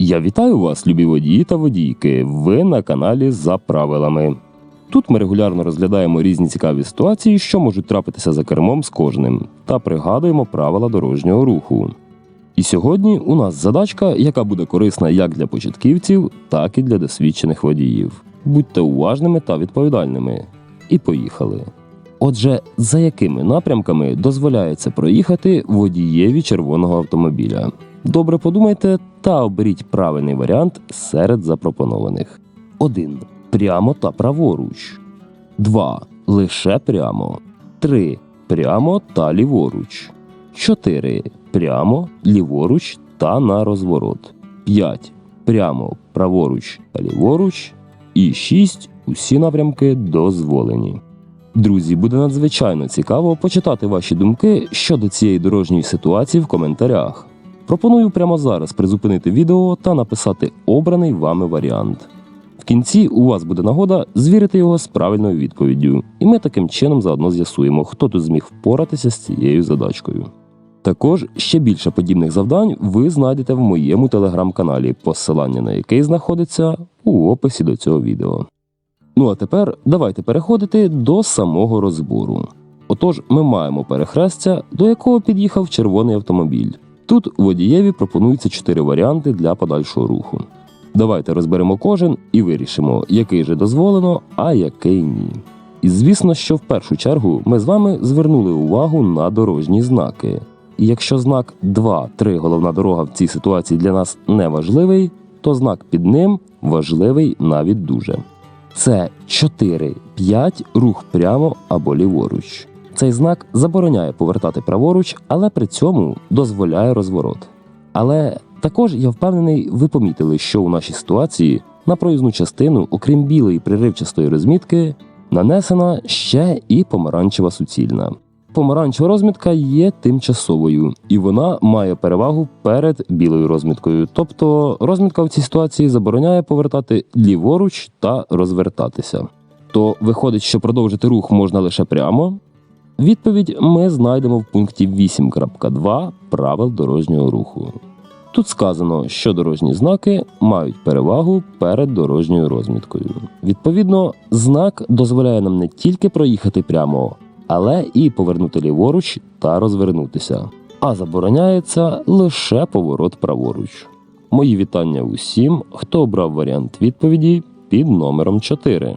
Я вітаю вас, любі водії та водійки. Ви на каналі за правилами. Тут ми регулярно розглядаємо різні цікаві ситуації, що можуть трапитися за кермом з кожним, та пригадуємо правила дорожнього руху. І сьогодні у нас задачка, яка буде корисна як для початківців, так і для досвідчених водіїв. Будьте уважними та відповідальними. І поїхали. Отже, за якими напрямками дозволяється проїхати водієві червоного автомобіля? Добре подумайте та оберіть правильний варіант серед запропонованих. 1. Прямо та праворуч. 2. Лише прямо. 3. Прямо та ліворуч. 4. Прямо, ліворуч та на розворот. 5. Прямо, праворуч та ліворуч. І 6. Усі напрямки дозволені. Друзі, буде надзвичайно цікаво почитати ваші думки щодо цієї дорожньої ситуації в коментарях. Пропоную прямо зараз призупинити відео та написати обраний вами варіант. В кінці у вас буде нагода звірити його з правильною відповіддю, і ми таким чином заодно з'ясуємо, хто тут зміг впоратися з цією задачкою. Також ще більше подібних завдань ви знайдете в моєму телеграм-каналі, посилання на який знаходиться у описі до цього відео. Ну а тепер давайте переходити до самого розбору. Отож, ми маємо перехрестя, до якого під'їхав червоний автомобіль. Тут водієві пропонуються чотири варіанти для подальшого руху. Давайте розберемо кожен і вирішимо, який же дозволено, а який ні. І звісно, що в першу чергу ми з вами звернули увагу на дорожні знаки. І якщо знак 2-3 головна дорога в цій ситуації для нас не важливий, то знак під ним важливий навіть дуже. Це 4-5 рух прямо або ліворуч. Цей знак забороняє повертати праворуч, але при цьому дозволяє розворот. Але також я впевнений, ви помітили, що у нашій ситуації на проїзну частину, окрім білої приривчастої розмітки, нанесена ще і помаранчева суцільна. Помаранчева розмітка є тимчасовою, і вона має перевагу перед білою розміткою. Тобто розмітка в цій ситуації забороняє повертати ліворуч та розвертатися. То виходить, що продовжити рух можна лише прямо. Відповідь ми знайдемо в пункті 8.2 правил дорожнього руху. Тут сказано, що дорожні знаки мають перевагу перед дорожньою розміткою. Відповідно, знак дозволяє нам не тільки проїхати прямо, але і повернути ліворуч та розвернутися. А забороняється лише поворот праворуч. Мої вітання усім, хто обрав варіант відповіді під номером 4.